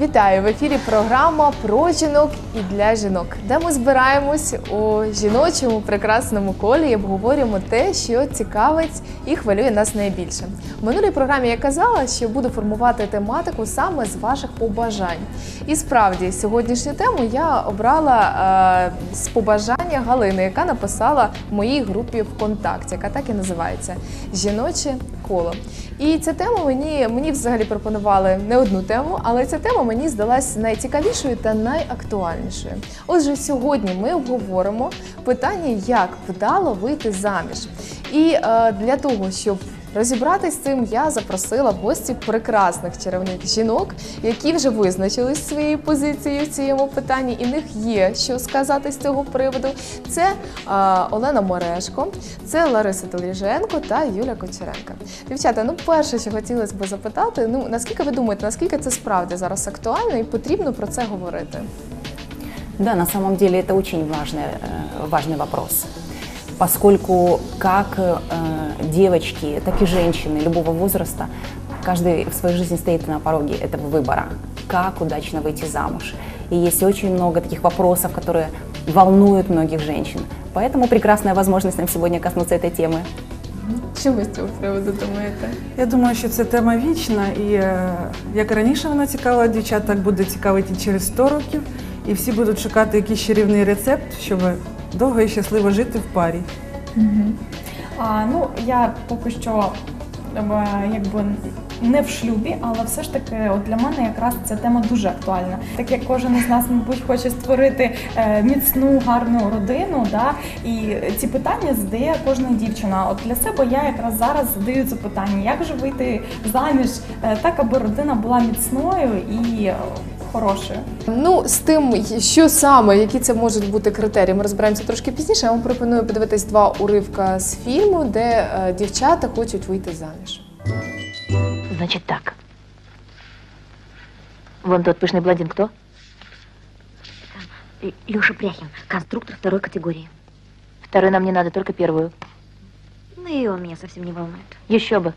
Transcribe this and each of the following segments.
Вітаю в ефірі. Програма про жінок і для жінок, де ми збираємось у жіночому прекрасному колі і обговорюємо те, що цікавить і хвилює нас найбільше. В минулій програмі я казала, що буду формувати тематику саме з ваших побажань. І справді сьогоднішню тему я обрала е, з побажання Галини, яка написала в моїй групі ВКонтакті, яка так і називається Жіноче коло. І ця тема мені, мені взагалі пропонували не одну тему, але ця тема мені здалась найцікавішою та найактуальнішою. Отже, сьогодні ми обговоримо питання, як вдало вийти заміж. І е, для того, щоб розібратись з цим, я запросила в гості прекрасних чарівних жінок, які вже визначились зі своєю позицією в цьому питанні, і в них є що сказати з цього приводу. Це е, Олена Морешко, це Лариса Теліженко та Юля Кочеренка. Дівчата, ну перше, що хотілося б запитати, ну наскільки ви думаєте, наскільки це справді зараз актуально і потрібно про це говорити? Да, на самом деле это очень важный, э, важный вопрос, поскольку как э, девочки, так и женщины любого возраста, каждый в своей жизни стоит на пороге этого выбора, как удачно выйти замуж. И есть очень много таких вопросов, которые волнуют многих женщин. Поэтому прекрасная возможность нам сегодня коснуться этой темы. Що ви з цього приводу думаєте? Я думаю, що це тема вічна, і е, як раніше вона цікавила дівчат, так буде цікавити і через 100 років, і всі будуть шукати якийсь чарівний рецепт, щоб довго і щасливо жити в парі. А, ну, я поки що е, якби не в шлюбі, але все ж таки, от для мене якраз ця тема дуже актуальна. Так як кожен із нас, мабуть, хоче створити е, міцну, гарну родину, да, і ці питання задає кожна дівчина. От для себе я якраз зараз задаю це питання: як же вийти заміж е, так, аби родина була міцною і хорошою? Ну, з тим, що саме, які це можуть бути критерії, ми розберемося трошки пізніше. Я вам пропоную подивитись два уривка з фільму, де е, дівчата хочуть вийти заміж. Значит так. Вон тот пышный блондин кто? Леша Пряхин, конструктор второй категории. Второй нам не надо, только первую. Ну и он меня совсем не волнует. Еще бы.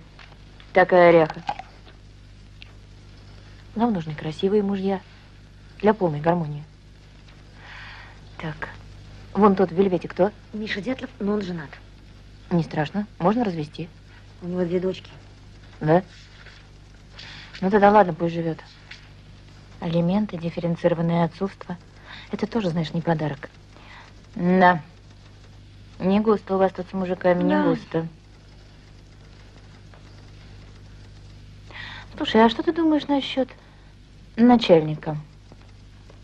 Такая ряха. Нам нужны красивые мужья. Для полной гармонии. Так. Вон тот в вельвете кто? Миша Дятлов, но он женат. Не страшно. Можно развести. У него две дочки. Да? Ну тогда ладно, пусть живет. Алименты, дифференцированное отцовство. Это тоже, знаешь, не подарок. Да. Не густо у вас тут с мужиками, не Да. густо. Слушай, а что ты думаешь насчет начальника?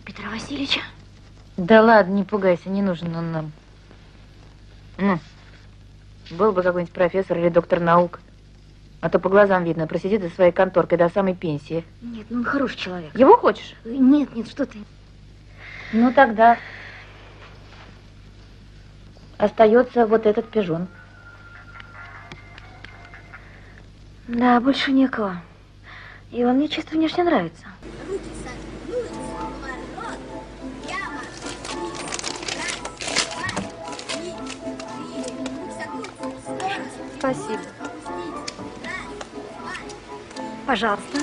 Петра Васильевича? Да ладно, не пугайся, не нужен он нам. Ну, был бы какой-нибудь профессор или доктор наук. А то по глазам видно, просидит за своей конторкой до самой пенсии. Нет, ну он хороший человек. Его хочешь? Нет, нет, что ты. Ну тогда остается вот этот пижон. Да, больше некого. И он мне чисто внешне нравится. Спасибо. Пожалуйста.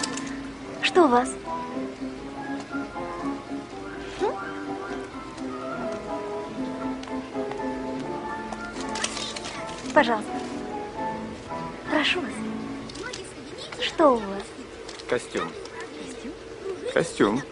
Что у вас? Пожалуйста. Прошу вас. Что у вас? Костюм. Костюм.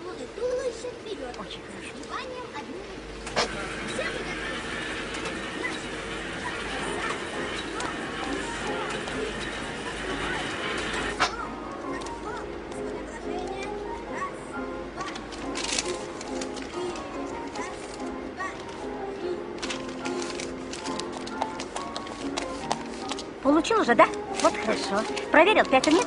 Получил уже, да? Вот хорошо. Проверил, пять нет?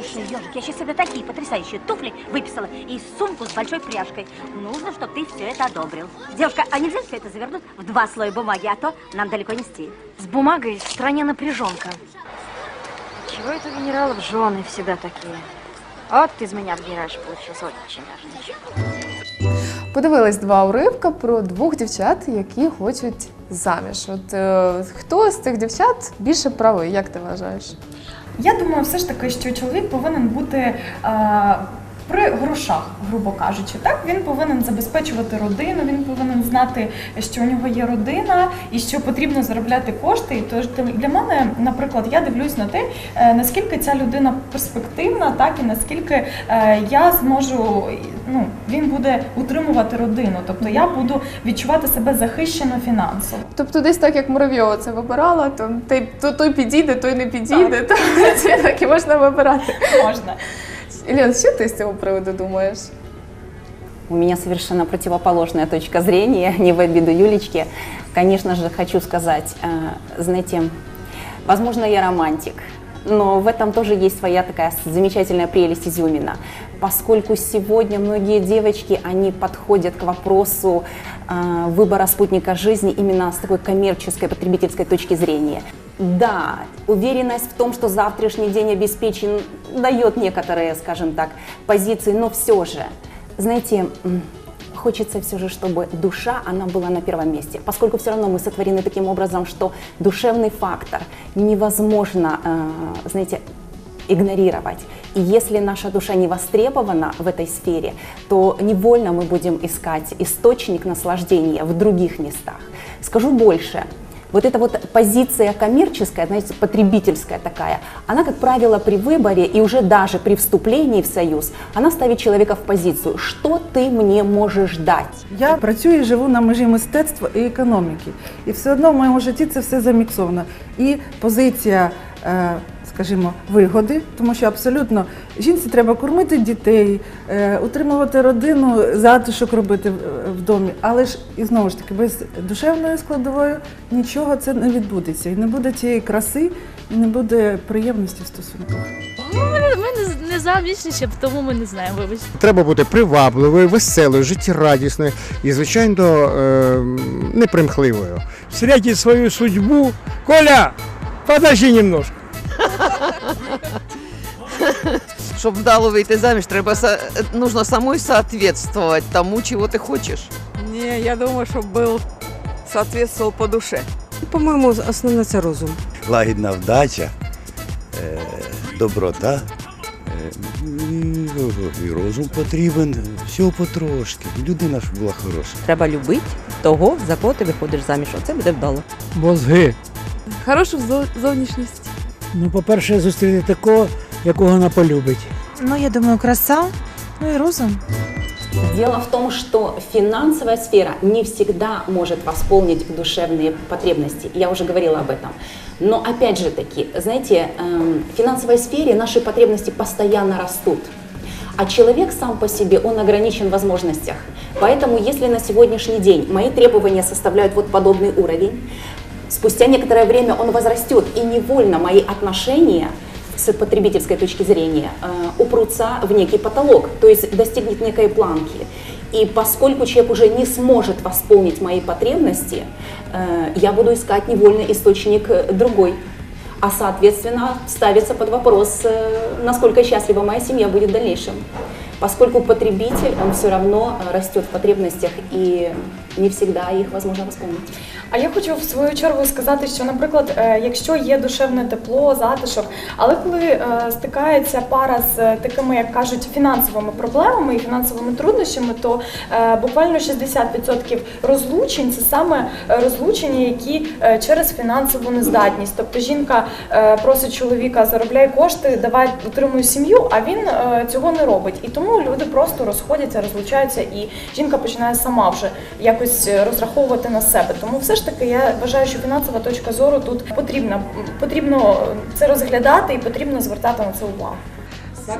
Слушай, ежик, я сейчас себе такие потрясающие туфли выписала и сумку с большой пряжкой. Нужно, чтобы ты все это одобрил. Девушка, а нельзя все это завернуть в два слоя бумаги, а то нам далеко нести. С бумагой в стране напряженка. Чего это у генералов жены всегда такие? Вот ты из меня генеральша получился очень даже ничего. Подивились два уривка про двох дівчат, які хочуть заміж. От е, хто з цих дівчат більше правий, як ти вважаєш? Я думаю, все ж таки, що чоловік повинен бути е, при грошах, грубо кажучи, так він повинен забезпечувати родину, він повинен знати, що у нього є родина і що потрібно заробляти кошти. І тож для мене, наприклад, я дивлюсь на те, е, наскільки ця людина перспективна, так і наскільки е, я зможу, ну він буде утримувати родину. Тобто я буду відчувати себе захищено фінансово. Тобто десь так, як Муравйова це вибирала, то, той, то той підійде, той не підійде, то це так і можна вибирати. Можна. Іллян, що ти з цього приводу думаєш? У меня совершенно противоположная точка зрения, не в обиду Юлечке. Конечно же, хочу сказать, э, знаете, возможно, я романтик, но в этом тоже есть своя такая замечательная прелесть изюмина. Поскольку сегодня многие девочки, они подходят к вопросу э, выбора спутника жизни именно с такой коммерческой, потребительской точки зрения. Да, уверенность в том, что завтрашний день обеспечен, дает некоторые, скажем так, позиции, но все же, знаете, хочется все же, чтобы душа, она была на первом месте, поскольку все равно мы сотворены таким образом, что душевный фактор невозможно, э, знаете, игнорировать. И если наша душа не востребована в этой сфере, то невольно мы будем искать источник наслаждения в других местах. Скажу больше. Вот эта вот позиция коммерческая, знаете, потребительская такая, она, как правило, при выборе и уже даже при вступлении в союз, она ставит человека в позицию, что ты мне можешь дать. Я працюю і живу на межі мистецтва і економіки. І все одно в моєму житті це все заміксовано. І позиція, е, скажімо, вигоди, тому що абсолютно жінці треба кормити дітей, е, утримувати родину, затишок робити в- домі. Але ж і знову ж таки, без душевної складової нічого це не відбудеться. І не буде цієї краси, і не буде приємності в стосунках. Ми не, заміжні ще, тому ми не знаємо, вибачте. Треба бути привабливою, веселою, життєрадісною і, звичайно, е, непримхливою. встретить свою судьбу. Коля, подожди немножко. Щоб вдало вийти заміж, треба са- нужно самой соответствовать тому, чего ты хочешь. Не, я думаю, чтобы был соответствовал по душе. По-моему, основне це розум. лагідна вдача, е, доброта. е, і- І розум потрібен, всього потрошки. Людина щоб була хороша. Треба любити того, за кого ти виходиш заміж. Оце буде вдало. Мозги. Хорошу зовнішність. Ну, по-перше, зустріти такого, якого вона полюбить. Ну, я думаю, краса, ну і розум. Дело в том, что финансовая сфера не всегда может восполнить душевные потребности. Я уже говорила об этом. Но опять же таки, знаете, эм, в финансовой сфере наши потребности постоянно растут. А человек сам по себе, он ограничен в возможностях. Поэтому, если на сегодняшний день мои требования составляют вот подобный уровень, спустя некоторое время он возрастет, и невольно мои отношения с потребительской точки зрения э, упрутся в некий потолок, то есть достигнет некой планки. И поскольку человек уже не сможет восполнить мои потребности, э, я буду искать невольный источник э, другой. А соответственно ставится под вопрос, насколько счастлива моя семья будет в дальнейшем. Поскольку потребитель, он все равно растет в потребностях и не всегда их возможно восполнить. А я хочу в свою чергу сказати, що, наприклад, е, якщо є душевне тепло, затишок, але коли е, стикається пара з е, такими, як кажуть, фінансовими проблемами і фінансовими труднощами, то буквально 60% розлучень це саме розлучення, які через фінансову нездатність. Тобто жінка просить чоловіка, заробляй кошти, давай утримуй сім'ю, а він цього не робить. І тому люди просто розходяться, розлучаються, і жінка починає сама вже якось е, розраховувати на себе. Тому все ж таки я вважаю, що фінансова точка зору тут потрібна. Потрібно це розглядати і потрібно звертати на це увагу.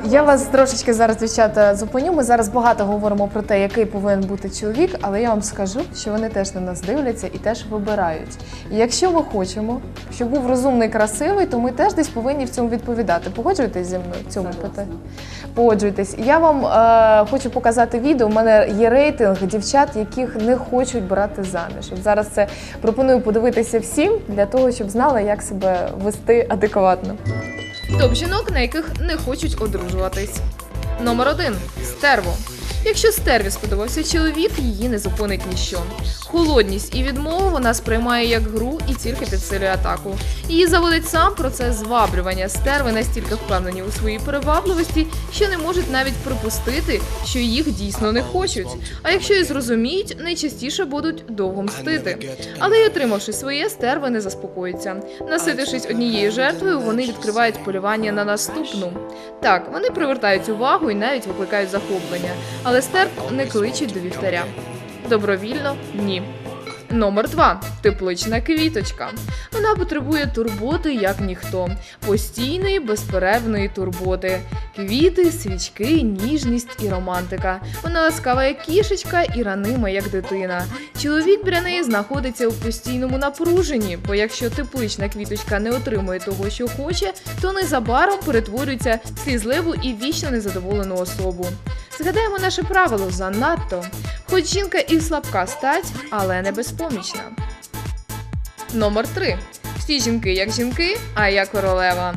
Я вас трошечки зараз, дівчата, зупиню. Ми зараз багато говоримо про те, який повинен бути чоловік, але я вам скажу, що вони теж на нас дивляться і теж вибирають. І якщо ми хочемо, щоб був розумний, красивий, то ми теж десь повинні в цьому відповідати. Погоджуєтесь зі мною в цьому питанні? Погоджуєтесь. Я вам е, хочу показати відео. У мене є рейтинг дівчат, яких не хочуть брати заміж. От зараз це пропоную подивитися всім для того, щоб знали, як себе вести адекватно. Топ жінок, на яких не хочуть одружуватись. Номер один стерво. Якщо стерві сподобався чоловік, її не зупинить ніщо. Холодність і відмову вона сприймає як гру і тільки підсилює атаку. Її заводить сам процес зваблювання. Стерви настільки впевнені у своїй привабливості, що не можуть навіть припустити, що їх дійсно не хочуть. А якщо і зрозуміють, найчастіше будуть довго мстити. Але й отримавши своє, стерви не заспокоються. Наситившись однією жертвою, вони відкривають полювання на наступну. Так, вони привертають увагу і навіть викликають захоплення, але стерв не кличуть до вівтаря. Добровільно ні. Номер 2. теплична квіточка. Вона потребує турботи як ніхто, постійної безперервної турботи. Квіти, свічки, ніжність і романтика. Вона ласкава як кішечка і ранима як дитина. Чоловік біля неї знаходиться у постійному напруженні, бо якщо теплична квіточка не отримує того, що хоче, то незабаром перетворюється в слізливу і вічно незадоволену особу. Згадаємо наше правило занадто. Хоч жінка і слабка стать, але не безпомічна. Номер 3. Всі жінки як жінки, а я королева.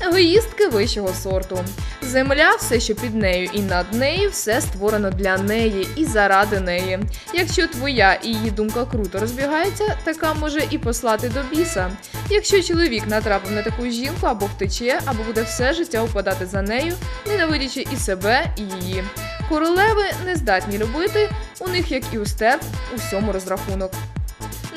Егоїстки вищого сорту. Земля, все, що під нею і над нею, все створено для неї і заради неї. Якщо твоя і її думка круто розбігається, така може і послати до біса. Якщо чоловік натрапив на таку жінку або втече, або буде все життя упадати за нею, ненавидячи і себе, і її. Королеви не здатні любити, у них, як і у стерв, усьому розрахунок.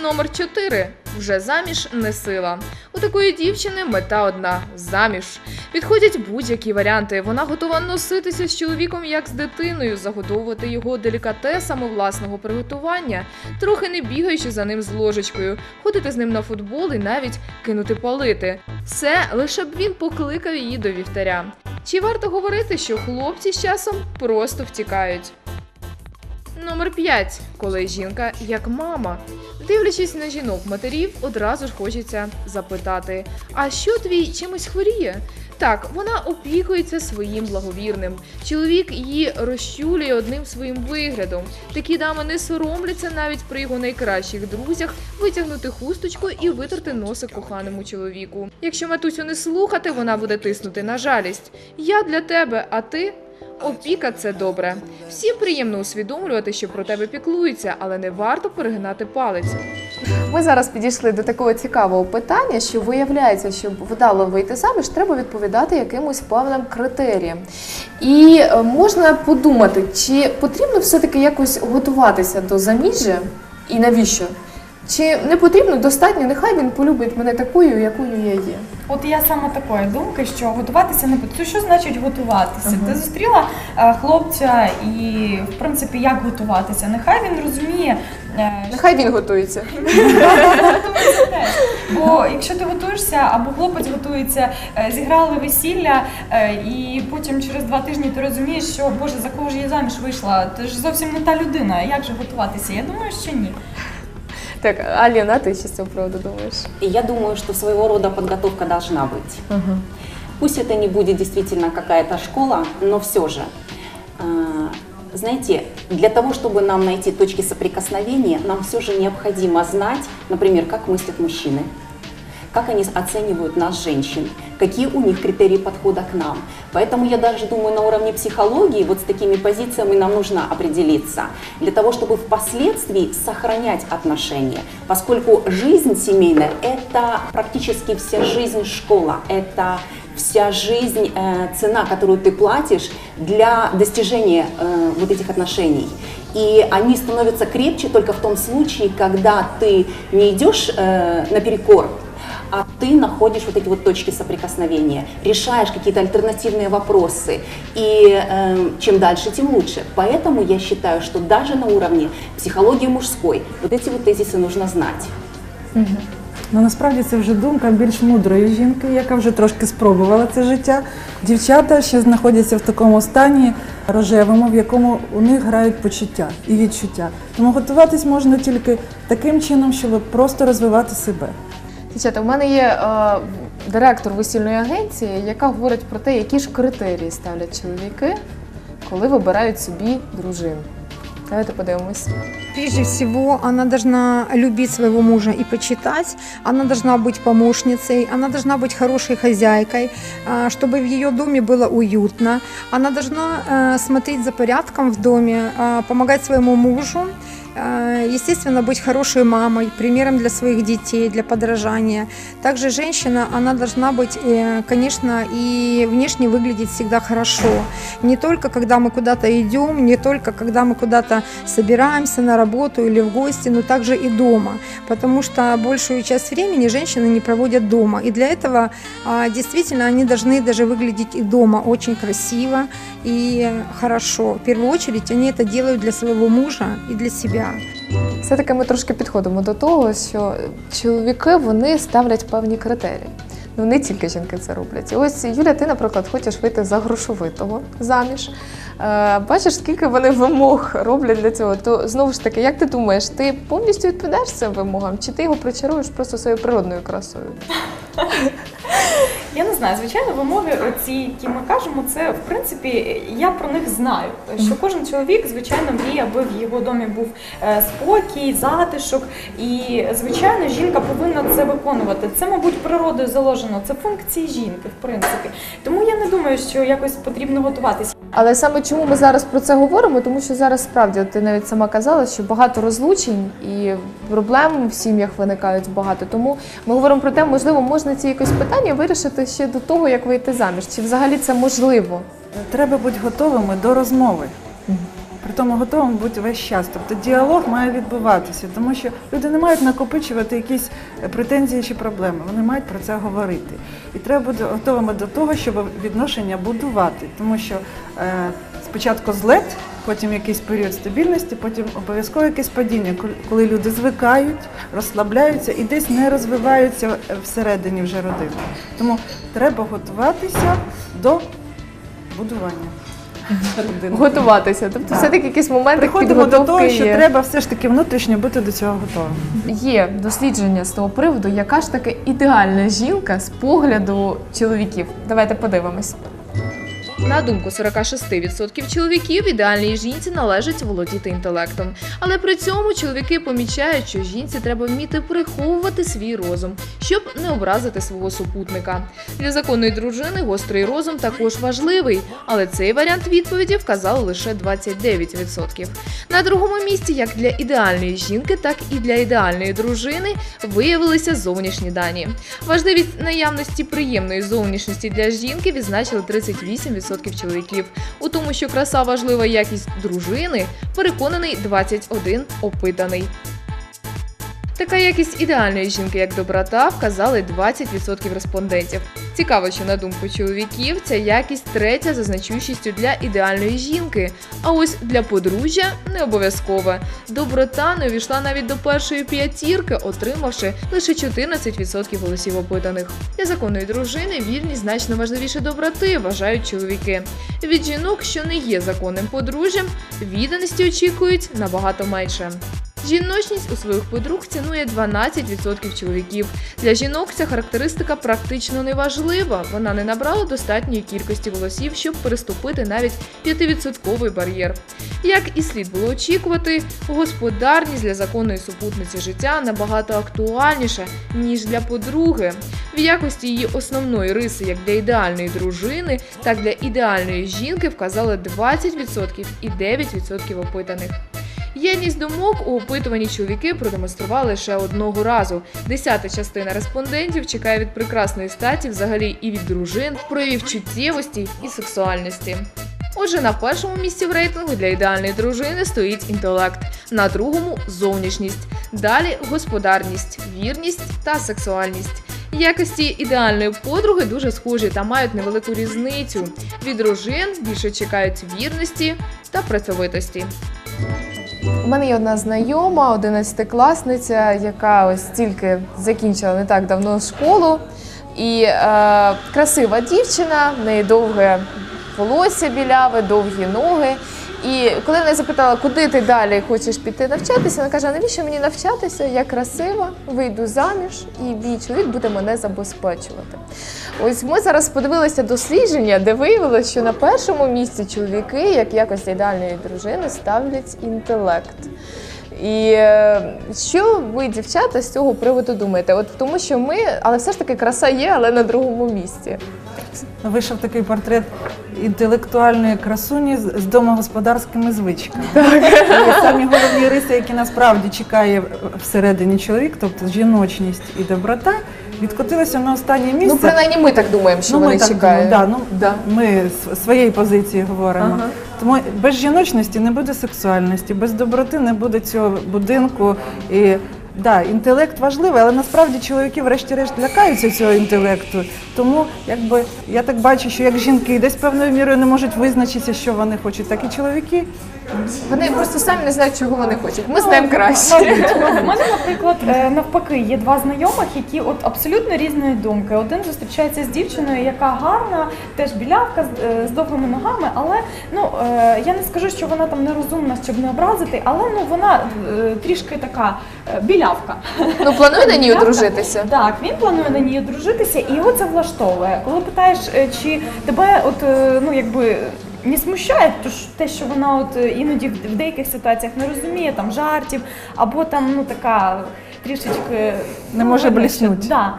Номер 4. Вже заміж не сила. У такої дівчини мета одна заміж. Підходять будь-які варіанти. Вона готова носитися з чоловіком як з дитиною, загодовувати його делікатесами власного приготування, трохи не бігаючи за ним з ложечкою, ходити з ним на футбол і навіть кинути палити. Все лише б він покликав її до вівтаря. Чи варто говорити, що хлопці з часом просто втікають? Номер 5. Коли жінка як мама. Дивлячись на жінок матерів, одразу ж хочеться запитати: а що твій чимось хворіє? Так, вона опікується своїм благовірним. Чоловік її розчулює одним своїм виглядом. Такі дами не соромляться навіть при його найкращих друзях витягнути хусточку і витерти носик коханому чоловіку. Якщо матусю не слухати, вона буде тиснути на жалість. Я для тебе, а ти Опіка це добре. Всім приємно усвідомлювати, що про тебе піклуються, але не варто перегинати палець. Ми зараз підійшли до такого цікавого питання, що виявляється, щоб вдало вийти заміж, треба відповідати якимось певним критеріям. І е, можна подумати, чи потрібно все-таки якось готуватися до заміжжя і навіщо? Чи не потрібно достатньо, нехай він полюбить мене такою, якою я є. От я саме такої думки, що готуватися не потрібно. Що значить готуватися? Ти зустріла е, хлопця і, в принципі, як готуватися? Нехай він розуміє. е, Нехай він готується. Бо якщо ти готуєшся, або хлопець готується, е, зіграли весілля, і потім через два тижні ти розумієш, що Боже, за кого ж я заміж вийшла? Ти ж зовсім не та людина. Як же готуватися? Я думаю, що ні. Так, Аліна, ти що з цього приводу думаєш? И я думаю, что своего рода подготовка должна быть. Пусть это не будет действительно какая-то школа, но все же. а, Знаете, для того, чтобы нам найти точки соприкосновения, нам все же необходимо знать, например, как мыслят мужчины, как они оценивают нас, женщин, какие у них критерии подхода к нам. Поэтому я даже думаю, на уровне психологии вот с такими позициями нам нужно определиться, для того, чтобы впоследствии сохранять отношения, поскольку жизнь семейная – это практически вся жизнь школа, это вся жизнь, э, цена, которую ты платишь для достижения э, вот этих отношений. И они становятся крепче только в том случае, когда ты не идешь э, наперекор, а ты находишь вот эти вот точки соприкосновения, решаешь какие-то альтернативные вопросы. И э, чем дальше, тем лучше. Поэтому я считаю, что даже на уровне психологии мужской вот эти вот тезисы нужно знать. Ну насправді це вже думка більш мудрої жінки, яка вже трошки спробувала це життя. Дівчата ще знаходяться в такому стані рожевому, в якому у них грають почуття і відчуття. Тому готуватись можна тільки таким чином, щоб просто розвивати себе. Дівчата, у мене є е, директор весільної агенції, яка говорить про те, які ж критерії ставлять чоловіки, коли вибирають собі дружину. Давайте подивимось. Прежде всего, она должна любить своего мужа и почитать, она должна быть помощницей, она должна быть хорошей хозяйкой, а, чтобы в ее доме было уютно, она должна э, смотреть за порядком в доме, а, помогать своему мужу, а, естественно, быть хорошей мамой, примером для своих детей, для подражания. Также женщина, она должна быть, э, конечно, и внешне выглядеть всегда хорошо. Не только когда мы куда-то идем, не только когда мы куда-то собираемся на работу или в гости, но также и дома. Потому что большую часть времени женщины не проводят дома. И для этого а, действительно они должны даже выглядеть и дома очень красиво и хорошо. В первую очередь они это делают для своего мужа и для себя. Все-таки ми трошки підходимо до того, що чоловіки вони ставлять певні критерії. Ну не тільки жінки це роблять. І ось Юля, ти, наприклад, хочеш вийти за грошовитого заміж. Е, бачиш, скільки вони вимог роблять для цього. То знову ж таки, як ти думаєш, ти повністю відповідаєш цим вимогам, чи ти його причаруєш просто своєю природною красою? Я не знаю, звичайно, вимоги, оці, які ми кажемо, це в принципі я про них знаю. Що кожен чоловік, звичайно, мріє, аби в його домі був е, спокій, затишок. І звичайно, жінка повинна це виконувати. Це, мабуть, природою заложено. Це функції жінки, в принципі. Тому я не думаю, що якось потрібно готуватися. Але саме чому ми зараз про це говоримо? Тому що зараз справді от ти навіть сама казала, що багато розлучень і проблем в сім'ях виникають багато. Тому ми говоримо про те, можливо, можна ці якось питання вирішити ще до того, як вийти заміж. Чи взагалі це можливо? Треба бути готовими до розмови. При тому готовим бути весь час. Тобто діалог має відбуватися, тому що люди не мають накопичувати якісь е, претензії чи проблеми. Вони мають про це говорити. І треба бути готовими до того, щоб відношення будувати. Тому що е, спочатку злет, потім якийсь період стабільності, потім обов'язково якесь падіння, коли- люди звикають, розслабляються і десь не розвиваються е, всередині вже родини. Тому треба готуватися до будування. Готуватися. Тобто, все-таки якісь моменти Приходимо до того, що є. треба все ж таки внутрішньо бути до цього готовим. Є дослідження з того приводу, яка ж таки ідеальна жінка з погляду чоловіків. Давайте подивимось. На думку 46% чоловіків, ідеальній жінці належить володіти інтелектом. Але при цьому чоловіки помічають, що жінці треба вміти приховувати свій розум, щоб не образити свого супутника. Для законної дружини гострий розум також важливий, але цей варіант відповіді вказали лише 29%. На другому місці, як для ідеальної жінки, так і для ідеальної дружини, виявилися зовнішні дані. Важливість наявності приємної зовнішності для жінки відзначили 38% чоловіків. У тому, що краса важлива якість дружини, переконаний 21 опитаний. Така якість ідеальної жінки, як доброта, вказали 20% респондентів. Цікаво, що на думку чоловіків ця якість третя за значущістю для ідеальної жінки. А ось для подружжя не обов'язкова. Доброта не увійшла навіть до першої п'ятірки, отримавши лише 14% голосів опитаних. Для законної дружини вірність значно важливіше доброти, вважають чоловіки. Від жінок, що не є законним подружжям, відданості очікують набагато менше. Жіночність у своїх подруг цінує 12% чоловіків. Для жінок ця характеристика практично не важлива. Вона не набрала достатньої кількості голосів, щоб переступити навіть 5% бар'єр. Як і слід було очікувати, господарність для законної супутниці життя набагато актуальніша, ніж для подруги. В якості її основної риси, як для ідеальної дружини, так для ідеальної жінки вказали 20% і 9% опитаних. Єдність думок у опитуванні чоловіки продемонстрували лише одного разу. Десята частина респондентів чекає від прекрасної статі взагалі і від дружин проявів чуттєвості і сексуальності. Отже, на першому місці в рейтингу для ідеальної дружини стоїть інтелект, на другому зовнішність, далі господарність, вірність та сексуальність. Якості ідеальної подруги дуже схожі та мають невелику різницю. Від дружин більше чекають вірності та працьовитості. У мене є одна знайома, 11-класниця, яка ось тільки закінчила не так давно школу. І е, красива дівчина, в неї довге волосся біляве, довгі ноги. І коли вона запитала, куди ти далі хочеш піти навчатися, вона каже: навіщо мені навчатися? Я красива, вийду заміж, і мій чоловік буде мене забезпечувати. Ось ми зараз подивилися дослідження, де виявилося, що на першому місці чоловіки, як якось ідеальної дружини, ставлять інтелект. І е, що ви, дівчата, з цього приводу думаєте? От тому, що ми, але все ж таки краса є, але на другому місці. Вийшов такий портрет інтелектуальної красуні з домогосподарськими звичками. І самі головні риси, які насправді чекає всередині чоловік, тобто жіночність і доброта, відкотилися на останнє місце. Ну, принаймні, ми так думаємо, що Ну, ми вони так чекають. думаємо, да, ну, Ми з своєї позиції говоримо. Ага. Тому без жіночності не буде сексуальності, без доброти не буде цього будинку. І да, інтелект важливий, але насправді чоловіки, врешті-решт, лякаються цього інтелекту. Тому якби я так бачу, що як жінки десь певною мірою не можуть визначитися, що вони хочуть, так і чоловіки. Вони просто самі не знають, чого вони хочуть. Ми знаємо краще. У мене, наприклад, е, навпаки, є два знайомих, які от абсолютно різної думки. Один зустрічається з дівчиною, яка гарна, теж білявка з, е, довгими ногами, але ну е, я не скажу, що вона там нерозумна, щоб не образити, але ну вона трішки така білявка. Ну, планує на ній одружитися? Так, він планує на ній одружитися, і його це влаштовує. Коли питаєш, е, чи тебе, от е, ну якби. Не смущає те, що вона от е, іноді в деяких ситуаціях не розуміє там жартів, або там ну така трішечки Не ну, може видно, бліснуть. Да.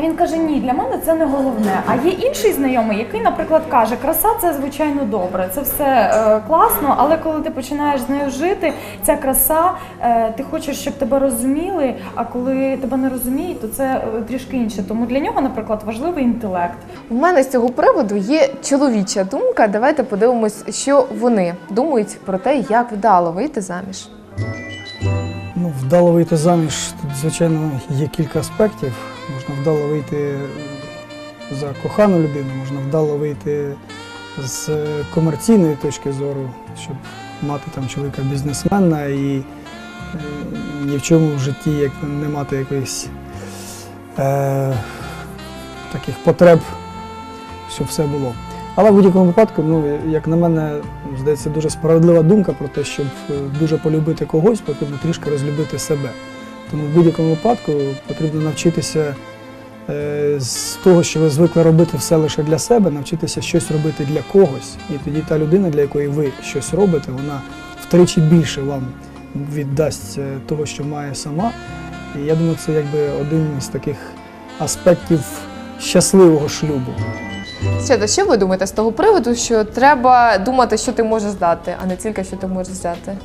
Він каже: ні, для мене це не головне. А є інший знайомий, який, наприклад, каже, краса це звичайно добре, це все е, класно, але коли ти починаєш з нею жити, ця краса, е, ти хочеш, щоб тебе розуміли. А коли тебе не розуміють, то це е, трішки інше. Тому для нього, наприклад, важливий інтелект. У мене з цього приводу є чоловіча думка. Давайте подивимось, що вони думають про те, як вдало вийти заміж. Вдало вийти заміж, тут, звичайно, є кілька аспектів. Можна вдало вийти за кохану людину, можна вдало вийти з комерційної точки зору, щоб мати там чоловіка бізнесмена і е, ні в чому в житті як не мати якоїсь е, таких потреб, щоб все було. Але в будь-якому випадку, ну, як на мене, здається, дуже справедлива думка про те, щоб е, дуже полюбити когось, потрібно трішки розлюбити себе. Тому в будь-якому випадку потрібно навчитися е, з того, що ви звикли робити все лише для себе, навчитися щось робити для когось. І тоді та людина, для якої ви щось робите, вона втричі більше вам віддасть е, того, що має сама. І я думаю, це якби один із таких аспектів щасливого шлюбу. Щодо, що ви думаєте з того приводу, що треба думати, що ти можеш дати, а не тільки що ти можеш взяти?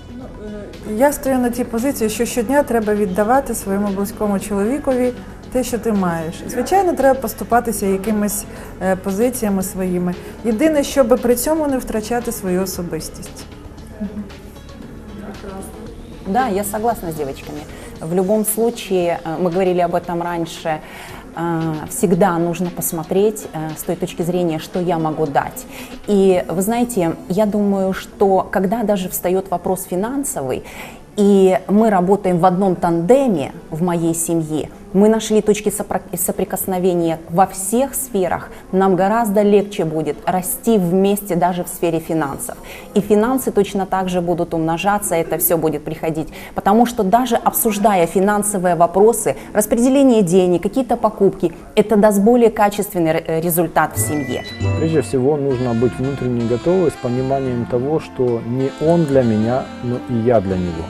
Я стою на тій позиції, що щодня треба віддавати своєму близькому чоловікові те, що ти маєш. Звичайно, треба поступатися якимись е, позиціями своїми. Єдине, щоб при цьому не втрачати свою особистість. Да, я согласна с девочками. В любом случае, э, мы говорили об этом раньше, э, всегда нужно посмотреть э, с той точки зрения, что я могу дать. И вы знаете, я думаю, что когда даже встает вопрос финансовый, и мы работаем в одном тандеме в моей семье, мы нашли точки соприкосновения во всех сферах, нам гораздо легче будет расти вместе даже в сфере финансов. И финансы точно так же будут умножаться, это все будет приходить. Потому что даже обсуждая финансовые вопросы, распределение денег, какие-то покупки, это даст более качественный ре- результат в семье. Прежде всего нужно быть внутренне готовой с пониманием того, что не он для меня, но и я для него.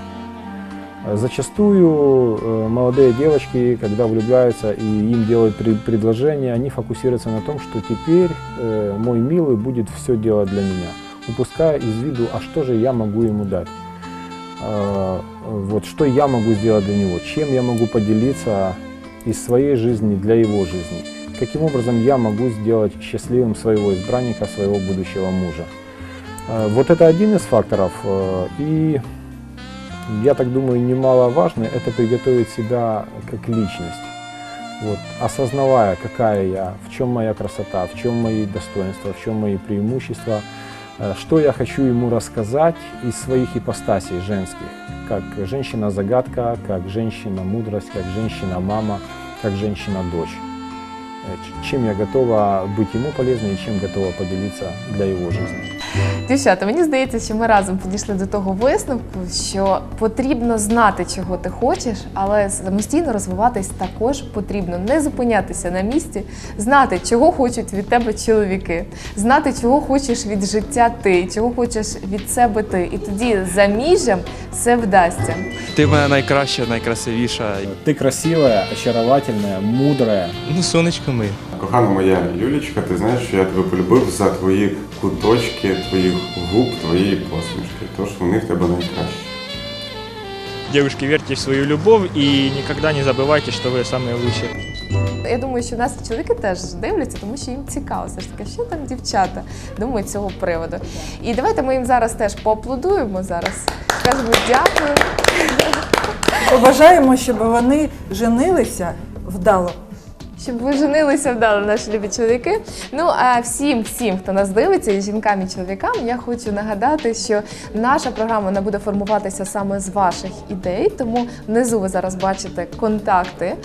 Зачастую э, молодые девочки, когда влюбляются и им делают предложение, они фокусируются на том, что теперь э, мой милый будет все делать для меня, упуская из виду, а что же я могу ему дать. Э, Вот что я могу сделать для него, чем я могу поделиться из своей жизни для его жизни, каким образом я могу сделать счастливым своего избранника, своего будущего мужа. Э, Вот это один из факторов. И я так думаю, немаловажно это приготовить себя как личность. Вот, осознавая, какая я, в чем моя красота, в чем мои достоинства, в чем мои преимущества, э, что я хочу ему рассказать из своих ипостасей женских, как женщина-загадка, как женщина-мудрость, как женщина-мама, как женщина-дочь. Э, Чем я готова быть ему полезной и чем готова поделиться для его жизни. Дівчата, мені здається, що ми разом підійшли до того висновку, що потрібно знати, чого ти хочеш, але самостійно розвиватись також потрібно. Не зупинятися на місці, знати, чого хочуть від тебе чоловіки, знати, чого хочеш від життя ти, чого хочеш від себе ти. І тоді за міжем все вдасться. Ти в мене найкраща, найкрасивіша. Ты красивая, очаровательная, мудрая. Ну, сонечко ми. Кохана моя Юлічка, ти знаєш, що я тебе полюбив за твої куточки, твоїх губ, твоєї посмішки. Тож вони в тебе найкращі. Девушки, верьте в свою любовь и никогда не забывайте, что вы самые лучшие. Я думаю, що нас чоловіки теж дивляться, тому що їм цікаво все ж таки, що там дівчата думають з цього приводу. І давайте ми їм зараз теж поаплодуємо зараз. Скажемо дякую. Побажаємо, щоб вони женилися вдало. Щоб ви женилися вдало, наші любі чоловіки. Ну а всім, всім, хто нас дивиться, і жінкам і чоловікам, я хочу нагадати, що наша програма вона буде формуватися саме з ваших ідей. Тому внизу ви зараз бачите контакти,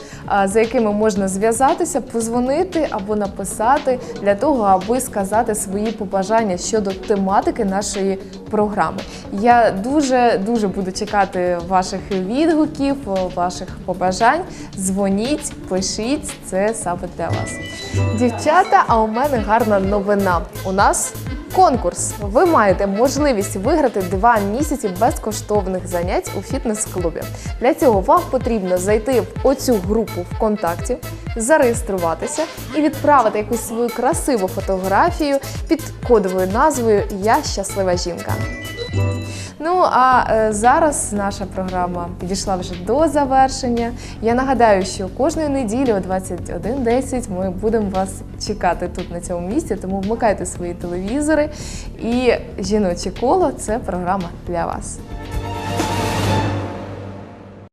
за якими можна зв'язатися, позвонити або написати для того, аби сказати свої побажання щодо тематики нашої програми. Я дуже дуже буду чекати ваших відгуків, ваших побажань. Дзвоніть, пишіть, це саме для вас. Дівчата, а у мене гарна новина. У нас конкурс. Ви маєте можливість виграти два місяці безкоштовних занять у фітнес-клубі. Для цього вам потрібно зайти в оцю групу ВКонтакті, зареєструватися і відправити якусь свою красиву фотографію під кодовою назвою Я щаслива жінка. Ну а е, зараз наша програма підійшла вже до завершення. Я нагадаю, що кожної неділі о 21.10 ми будемо вас чекати тут на цьому місці, тому вмикайте свої телевізори. І жіноче коло це програма для вас.